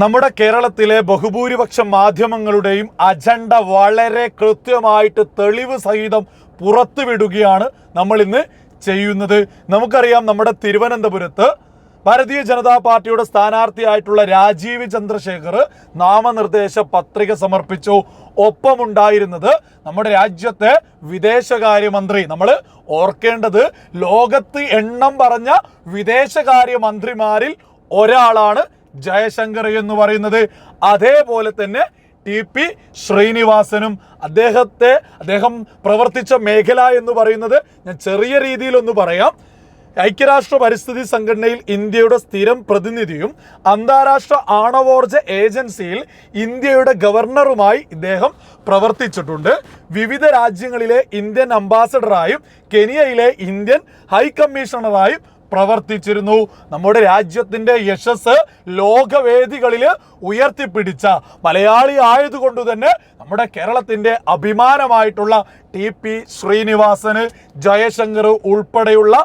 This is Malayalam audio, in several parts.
നമ്മുടെ കേരളത്തിലെ ബഹുഭൂരിപക്ഷം മാധ്യമങ്ങളുടെയും അജണ്ട വളരെ കൃത്യമായിട്ട് തെളിവ് സഹിതം പുറത്തുവിടുകയാണ് നമ്മൾ ഇന്ന് ചെയ്യുന്നത്. നമുക്കറിയാം നമ്മുടെ തിരുവനന്തപുരത്ത് ഭാരതീയ ജനതാ പാർട്ടിയുടെ സ്ഥാനാർത്ഥിയായിട്ടുള്ള രാജീവ് ചന്ദ്രശേഖർ നാമനിർദ്ദേശ പത്രിക സമർപ്പിച്ചു. ഒപ്പമുണ്ടായിരുന്നത് നമ്മുടെ രാജ്യത്തെ വിദേശകാര്യമന്ത്രി. നമ്മൾ ഓർക്കേണ്ടത് ലോകത്ത് എണ്ണം പറഞ്ഞ വിദേശകാര്യമന്ത്രിമാരിൽ ഒരാളാണ് ജയശങ്കർ എന്ന് പറയുന്നത് അതേപോലെ തന്നെ ടി പി ശ്രീനിവാസനും അദ്ദേഹത്തെ അദ്ദേഹം പ്രവർത്തിച്ച മേഖല എന്ന് പറയുന്നത് ഞാൻ ചെറിയ രീതിയിലൊന്ന് പറയാം. ഐക്യരാഷ്ട്ര പരിസ്ഥിതി സംഘടനയിൽ ഇന്ത്യയുടെ സ്ഥിരം പ്രതിനിധിയും അന്താരാഷ്ട്ര ആണവോർജ ഏജൻസിയിൽ ഇന്ത്യയുടെ ഗവർണറുമായി ഇദ്ദേഹം പ്രവർത്തിച്ചിട്ടുണ്ട്. വിവിധ രാജ്യങ്ങളിലെ ഇന്ത്യൻ അംബാസഡറായും കെനിയയിലെ ഇന്ത്യൻ ഹൈക്കമ്മീഷണറായും പ്രവർത്തിച്ചിരുന്നു. നമ്മുടെ രാജ്യത്തിന്റെ യശസ് ലോകവേദികളിൽ ഉയർത്തിപ്പിടിച്ച മലയാളി ആയതുകൊണ്ട് തന്നെ നമ്മുടെ കേരളത്തിന്റെ അഭിമാനമായിട്ടുള്ള ടി പി ശ്രീനിവാസന് ജയശങ്കർ ഉൾപ്പെടെയുള്ള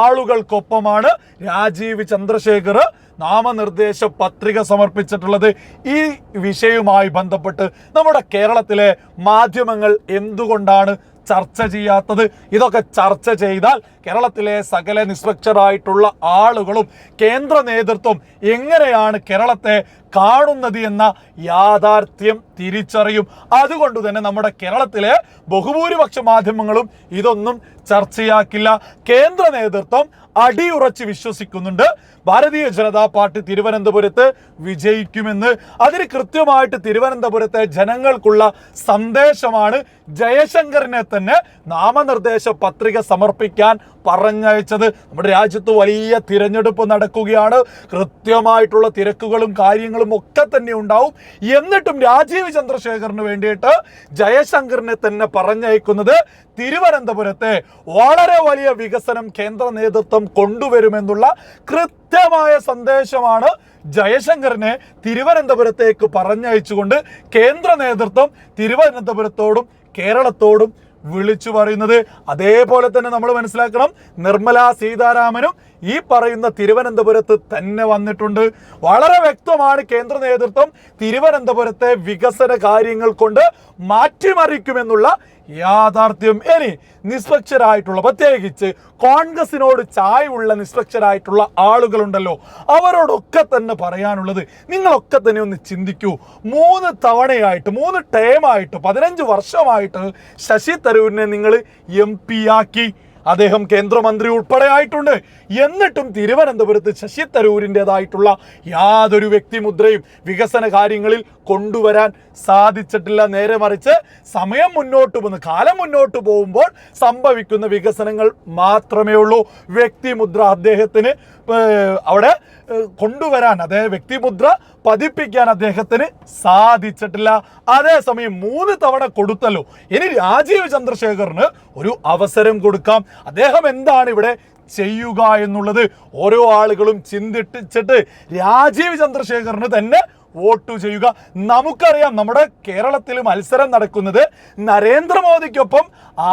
ആളുകൾക്കൊപ്പമാണ് രാജീവ് ചന്ദ്രശേഖർ നാമനിർദ്ദേശ പത്രിക സമർപ്പിച്ചിട്ടുള്ളത്. ഈ വിഷയവുമായി ബന്ധപ്പെട്ട് നമ്മുടെ കേരളത്തിലെ മാധ്യമങ്ങൾ എന്തുകൊണ്ടാണ് ചർച്ച ചെയ്യാത്തത്. ഇതൊക്കെ ചർച്ച ചെയ്താൽ കേരളത്തിലെ സകല നിസ്ട്രക്ചറായിട്ടുള്ള ആളുകളും കേന്ദ്ര നേതൃത്വം എങ്ങനെയാണ് കേരളത്തെ കാണുന്നത് എന്ന യാഥാർത്ഥ്യം തിരിച്ചറിയും. അതുകൊണ്ട് തന്നെ നമ്മുടെ കേരളത്തിലെ ബഹുഭൂരിപക്ഷ മാധ്യമങ്ങളും ഇതൊന്നും ചർച്ചയാക്കില്ല. കേന്ദ്ര നേതൃത്വം അടിയുറച്ച് വിശ്വസിക്കുന്നുണ്ട്. ഭാരതീയ ജനതാ പാർട്ടി തിരുവനന്തപുരത്ത് വിജയിക്കുമെന്ന്. അതിന് കൃത്യമായിട്ട് തിരുവനന്തപുരത്തെ ജനങ്ങൾക്കുള്ള സന്ദേശമാണ് ജയശങ്കറിനെ തന്നെ നാമനിർദ്ദേശ പത്രിക സമർപ്പിക്കാൻ പറഞ്ഞയച്ചത് നമ്മുടെ രാജ്യത്ത് വലിയ തിരഞ്ഞെടുപ്പ് നടക്കുകയാണ്. കൃത്യമായിട്ടുള്ള തിരക്കുകളും കാര്യങ്ങളും ഒക്കെ തന്നെ ഉണ്ടാവും. എന്നിട്ടും രാജീവ് ചന്ദ്രശേഖറിന് വേണ്ടിയിട്ട് ജയശങ്കറിനെ തന്നെ പറഞ്ഞയക്കുന്നത് തിരുവനന്തപുരത്തെ വളരെ വലിയ വികസനം കേന്ദ്ര നേതൃത്വം കൊണ്ടുവരുമെന്നുള്ള കൃത്യമായ സന്ദേശമാണ് ജയശങ്കറിനെ തിരുവനന്തപുരത്തേക്ക് പറഞ്ഞയച്ചുകൊണ്ട് കേന്ദ്ര നേതൃത്വം തിരുവനന്തപുരത്തോടും കേരളത്തോടും വിളിച്ചു പറയുന്നത്. അതേപോലെ തന്നെ നമ്മൾ മനസ്സിലാക്കണം നിർമ്മല സീതാരാമനും ഈ പറയുന്ന തിരുവനന്തപുരത്ത് തന്നെ വന്നിട്ടുണ്ട്. വളരെ വ്യക്തമാണ് കേന്ദ്ര നേതൃത്വം തിരുവനന്തപുരത്തെ വികസന കാര്യങ്ങൾ കൊണ്ട് മാറ്റിമറിക്കുമെന്നുള്ള യാഥാർത്ഥ്യം. ഇനി നിഷ്പക്ഷരായിട്ടുള്ള പ്രത്യേകിച്ച് കോൺഗ്രസിനോട് ചായവുള്ള നിഷ്പക്ഷരായിട്ടുള്ള ആളുകളുണ്ടല്ലോ. അവരോടൊക്കെ തന്നെ പറയാനുള്ളത് നിങ്ങളൊക്കെ തന്നെ ഒന്ന് ചിന്തിക്കൂ. മൂന്ന് തവണയായിട്ട് മൂന്ന് ടേമായിട്ട് പതിനഞ്ച് വർഷമായിട്ട് ശശി തരൂരിനെ നിങ്ങൾ എം പി ആക്കി. അദ്ദേഹം കേന്ദ്രമന്ത്രി ഉൾപ്പെടെ ആയിട്ടുണ്ട്. എന്നിട്ടും തിരുവനന്തപുരത്ത് ശശി തരൂരിന്റെതായിട്ടുള്ള യാതൊരു വ്യക്തിമുദ്രയും വികസന കാര്യങ്ങളിൽ കൊണ്ടുവരാൻ സാധിച്ചിട്ടില്ല. നേരെ മറിച്ച് സമയം മുന്നോട്ട് പോകുന്ന കാലം മുന്നോട്ട് പോകുമ്പോൾ സംഭവിക്കുന്ന വികസനങ്ങൾ മാത്രമേ ഉള്ളൂ. വ്യക്തിമുദ്ര അദ്ദേഹത്തിന് അവിടെ കൊണ്ടുവരാൻ അതായത് വ്യക്തിമുദ്ര പതിപ്പിക്കാൻ അദ്ദേഹത്തിന് സാധിച്ചിട്ടില്ല. അതേസമയം മൂന്ന് തവണ കൊടുത്തല്ലോ. ഇനി രാജീവ് ചന്ദ്രശേഖറിന് ഒരു അവസരം കൊടുക്കാം. അദ്ദേഹം എന്താണ് ഇവിടെ ചെയ്യുക എന്നുള്ളത് ഓരോ ആളുകളും ചിന്തിച്ചിട്ട് രാജീവ് ചന്ദ്രശേഖറിന് തന്നെ വോട്ട് ചെയ്യുക. നമുക്കറിയാം നമ്മുടെ കേരളത്തിൽ മത്സരം നടക്കുന്നത് നരേന്ദ്രമോദിക്കൊപ്പം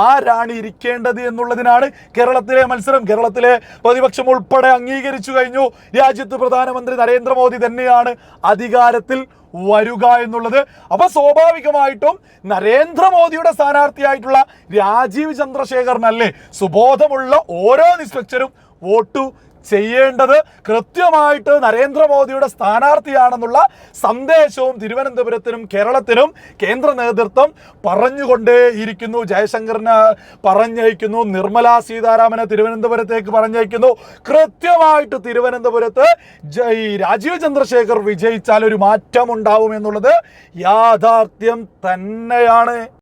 ആരാണ് ഇരിക്കേണ്ടത് എന്നുള്ളതിനാണ് കേരളത്തിലെ മത്സരം. കേരളത്തിലെ പ്രതിപക്ഷം ഉൾപ്പെടെ അംഗീകരിച്ചു കഴിഞ്ഞു. രാജ്യത്ത് പ്രധാനമന്ത്രി നരേന്ദ്രമോദി തന്നെയാണ് അധികാരത്തിൽ വരുക എന്നുള്ളത്. അപ്പൊ സ്വാഭാവികമായിട്ടും നരേന്ദ്രമോദിയുടെ സ്ഥാനാർത്ഥിയായിട്ടുള്ള രാജീവ് ചന്ദ്രശേഖറിനല്ലേ സുബോധമുള്ള ഓരോ നിസ്ട്രക്ചറും വോട്ടു ചെയ്യേണ്ടത് കൃത്യമായിട്ട് നരേന്ദ്രമോദിയുടെ സ്ഥാനാർത്ഥിയാണെന്നുള്ള സന്ദേശവും തിരുവനന്തപുരത്തിനും കേരളത്തിനും കേന്ദ്ര നേതൃത്വം പറഞ്ഞുകൊണ്ടേയിരിക്കുന്നു. ജയശങ്കറിന് പറഞ്ഞയക്കുന്നു. നിർമ്മല സീതാരാമനെ തിരുവനന്തപുരത്തേക്ക് പറഞ്ഞയക്കുന്നു. കൃത്യമായിട്ട് തിരുവനന്തപുരത്ത് ഈ രാജീവ് ചന്ദ്രശേഖർ വിജയിച്ചാൽ ഒരു മാറ്റം ഉണ്ടാവും എന്നുള്ളത് യാഥാർത്ഥ്യം തന്നെയാണ്.